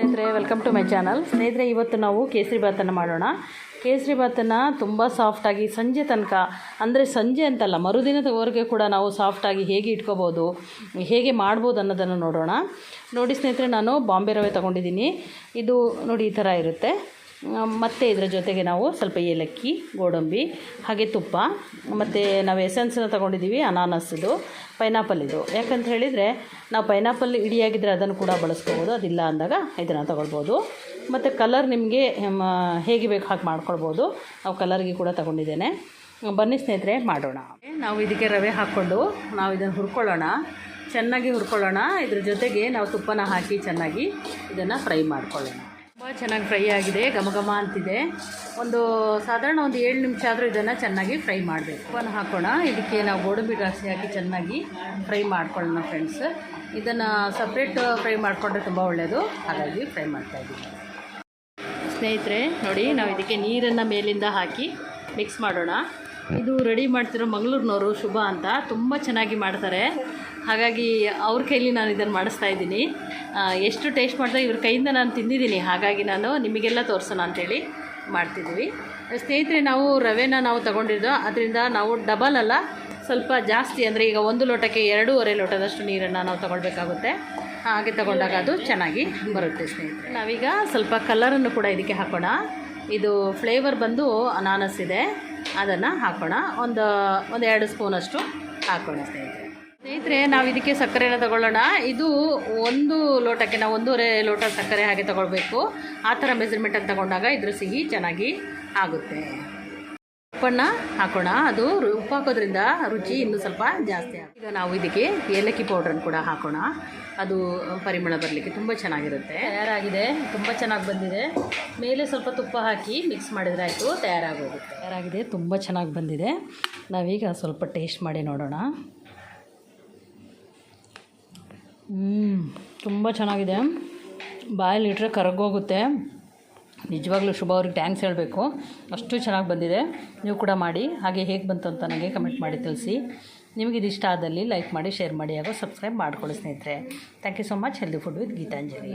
ಸ್ನೇಹಿತರೆ welcome to my channel ಸ್ನೇಹಿತರೆ, ಇವತ್ತು ನಾವು ಕೇಸರಿ ಭಾತನ್ನು ಮಾಡೋಣ. ಕೇಸರಿ ಭಾತನ್ನು ತುಂಬ ಸಾಫ್ಟಾಗಿ ಸಂಜೆ ತನಕ, ಅಂದರೆ ಸಂಜೆ ಅಂತಲ್ಲ, ಮರುದಿನದವರೆಗೆ ಕೂಡ ನಾವು ಸಾಫ್ಟಾಗಿ ಹೇಗೆ ಇಟ್ಕೋಬೋದು, ಹೇಗೆ ಮಾಡ್ಬೋದು ಅನ್ನೋದನ್ನು ನೋಡೋಣ. ನೋಡಿ ಸ್ನೇಹಿತರೆ, ನಾನು ಬಾಂಬೆ ರವೆ ತೊಗೊಂಡಿದ್ದೀನಿ. ಇದು ನೋಡಿ ಈ ಥರ ಇರುತ್ತೆ. ಮತ್ತು ಇದರ ಜೊತೆಗೆ ನಾವು ಸ್ವಲ್ಪ ಏಲಕ್ಕಿ, ಗೋಡಂಬಿ, ಹಾಗೆ ತುಪ್ಪ, ಮತ್ತು ನಾವು ಎಸೆನ್ಸನ್ನ ತೊಗೊಂಡಿದ್ದೀವಿ ಅನಾನಸ್ದು ಪೈನಾಪಲ್ ಇದು ಯಾಕಂತ ಹೇಳಿದರೆ, ನಾವು ಪೈನಾಪಲ್ ಇಡಿಯಾಗಿದ್ದರೆ ಅದನ್ನು ಕೂಡ ಬಳಸ್ಕೋಬೋದು, ಅದಿಲ್ಲ ಅಂದಾಗ ಇದನ್ನು ತೊಗೊಳ್ಬೋದು. ಮತ್ತು ಕಲರ್ ನಿಮಗೆ ಹೇಗೆ ಬೇಕು ಹಾಗೆ ಮಾಡ್ಕೊಳ್ಬೋದು. ನಾವು ಕಲರ್ಗೆ ಕೂಡ ತೊಗೊಂಡಿದ್ದೇನೆ. ಬನ್ನಿ ಸ್ನೇಹಿತರೆ, ಮಾಡೋಣ. ನಾವು ಇದಕ್ಕೆ ರವೆ ಹಾಕ್ಕೊಂಡು ನಾವು ಇದನ್ನು ಹುರ್ಕೊಳ್ಳೋಣ. ಚೆನ್ನಾಗಿ ಹುರ್ಕೊಳ್ಳೋಣ. ಇದ್ರ ಜೊತೆಗೆ ನಾವು ತುಪ್ಪನ ಹಾಕಿ ಚೆನ್ನಾಗಿ ಇದನ್ನು ಫ್ರೈ ಮಾಡ್ಕೊಳ್ಳೋಣ. ಚೆನ್ನಾಗಿ ಫ್ರೈ ಆಗಿದೆ, ಘಮ ಘಮ ಅಂತಿದೆ. ಒಂದು ಸಾಧಾರಣ ಒಂದು ಏಳು ನಿಮಿಷ ಆದರೂ ಇದನ್ನು ಚೆನ್ನಾಗಿ ಫ್ರೈ ಮಾಡಬೇಕು. ಉಪ್ಪನ್ನು ಹಾಕೋಣ. ಇದಕ್ಕೆ ನಾವು ಗೋಡಂಬಿ ದ್ರಾಕ್ಷಿ ಹಾಕಿ ಚೆನ್ನಾಗಿ ಫ್ರೈ ಮಾಡ್ಕೊಳ್ಳೋಣ ಫ್ರೆಂಡ್ಸ್ ಇದನ್ನು ಸಪ್ರೇಟ್ ಫ್ರೈ ಮಾಡಿಕೊಂಡ್ರೆ ತುಂಬ ಒಳ್ಳೆಯದು ಹಾಗಾಗಿ ಫ್ರೈ ಮಾಡ್ತಾಯಿದ್ದೀವಿ ಸ್ನೇಹಿತರೆ, ನೋಡಿ, ನಾವು ಇದಕ್ಕೆ ನೀರನ್ನು ಮೇಲಿಂದ ಹಾಕಿ ಮಿಕ್ಸ್ ಮಾಡೋಣ. ಇದು ರೆಡಿ ಮಾಡ್ತಿರೋ ಮಂಗಳೂರಿನವರು ಶುಭ ಅಂತ ತುಂಬ ಚೆನ್ನಾಗಿ ಮಾಡ್ತಾರೆ. ಹಾಗಾಗಿ ಅವ್ರ ಕೈಲಿ ನಾನು ಇದನ್ನು ಮಾಡಿಸ್ತಾ ಇದ್ದೀನಿ. ಎಷ್ಟು ಟೇಸ್ಟ್ ಮಾಡಿದೆ ಇವ್ರ ಕೈಯಿಂದ ನಾನು ತಿಂದಿದ್ದೀನಿ. ಹಾಗಾಗಿ ನಾನು ನಿಮಗೆಲ್ಲ ತೋರಿಸೋಣ ಅಂಥೇಳಿ ಮಾಡ್ತಿದ್ದೀವಿ. ಸ್ನೇಹಿತರೆ, ನಾವು ರವೆನ ನಾವು ತಗೊಂಡಿದ್ದು. ಅದರಿಂದ ನಾವು ಡಬಲ್ ಅಲ್ಲ, ಸ್ವಲ್ಪ ಜಾಸ್ತಿ ಅಂದರೆ ಈಗ ಒಂದು ಲೋಟಕ್ಕೆ ಎರಡೂವರೆ ಲೋಟದಷ್ಟು ನೀರನ್ನು ನಾವು ತಗೊಳ್ಬೇಕಾಗುತ್ತೆ. ಹಾಗೆ ತಗೊಂಡಾಗ ಅದು ಚೆನ್ನಾಗಿ ಬರುತ್ತೆ ಸ್ನೇಹಿತರೆ. ನಾವೀಗ ಸ್ವಲ್ಪ ಕಲರನ್ನು ಕೂಡ ಇದಕ್ಕೆ ಹಾಕೋಣ. ಇದು ಫ್ಲೇವರ್ ಬಂದು ಅನಾನಸ್ ಇದೆ. ಅದನ್ನು ಹಾಕೋಣ. ಒಂದು ಒಂದು ಎರಡು ಸ್ಪೂನಷ್ಟು ಹಾಕೋಣ ಸ್ನೇಹಿತರೆ. ಸ್ನೇಹಿತರೆ, ನಾವು ಇದಕ್ಕೆ ಸಕ್ಕರೆನ ತಗೊಳ್ಳೋಣ. ಇದು ಒಂದು ಲೋಟಕ್ಕೆ, ನಾವು ಒಂದೂವರೆ ಲೋಟ ಸಕ್ಕರೆ ಹಾಗೆ ತಗೊಳ್ಬೇಕು. ಆ ಥರ ಮೆಜರ್ಮೆಂಟನ್ನು ತಗೊಂಡಾಗ ಇದ್ರ ಸಿಹಿ ಚೆನ್ನಾಗಿ ಆಗುತ್ತೆ. ಉಪ್ಪನ್ನು ಹಾಕೋಣ. ಅದು ಉಪ್ಪು ಹಾಕೋದ್ರಿಂದ ರುಚಿ ಇನ್ನೂ ಸ್ವಲ್ಪ ಜಾಸ್ತಿ ಆಗುತ್ತೆ. ಈಗ ನಾವು ಇದಕ್ಕೆ ಏಲಕ್ಕಿ ಪೌಡ್ರನ್ನು ಕೂಡ ಹಾಕೋಣ. ಅದು ಪರಿಮಳ ಬರಲಿಕ್ಕೆ ತುಂಬ ಚೆನ್ನಾಗಿರುತ್ತೆ. ತಯಾರಾಗಿದೆ. ತುಂಬ ಚೆನ್ನಾಗಿ ಬಂದಿದೆ. ಮೇಲೆ ಸ್ವಲ್ಪ ತುಪ್ಪ ಹಾಕಿ ಮಿಕ್ಸ್ ಮಾಡಿದರೆ ಆಯಿತು ತಯಾರಾಗೋಗುತ್ತೆ ತಯಾರಾಗಿದೆ. ತುಂಬ ಚೆನ್ನಾಗಿ ಬಂದಿದೆ. ನಾವೀಗ ಸ್ವಲ್ಪ ಟೇಸ್ಟ್ ಮಾಡಿ ನೋಡೋಣ. ಹ್ಞೂ ತುಂಬ ಚೆನ್ನಾಗಿದೆ. ಬಾಯಲ್ಲಿಟ್ರೆ ಕರಗೋಗುತ್ತೆ. ನಿಜವಾಗ್ಲೂ ಶುಭ, ಅವ್ರಿಗೆ ಟ್ಯಾಂಕ್ಸ್ ಹೇಳಬೇಕು. ಅಷ್ಟು ಚೆನ್ನಾಗಿ ಬಂದಿದೆ. ನೀವು ಕೂಡ ಮಾಡಿ. ಹಾಗೆ ಹೇಗೆ ಬಂತು ಅಂತ ನನಗೆ ಕಮೆಂಟ್ ಮಾಡಿ ತಿಳಿಸಿ. ನಿಮಗೆ ಇದು ಇಷ್ಟ ಆದಲ್ಲಿ ಲೈಕ್ ಮಾಡಿ ಶೇರ್ ಮಾಡಿ ಹಾಗೂ ಸಬ್ಸ್ಕ್ರೈಬ್ ಮಾಡ್ಕೊಳ್ಳಿ ಸ್ನೇಹಿತರೆ. Thank you so much healthy food with Geetanjali.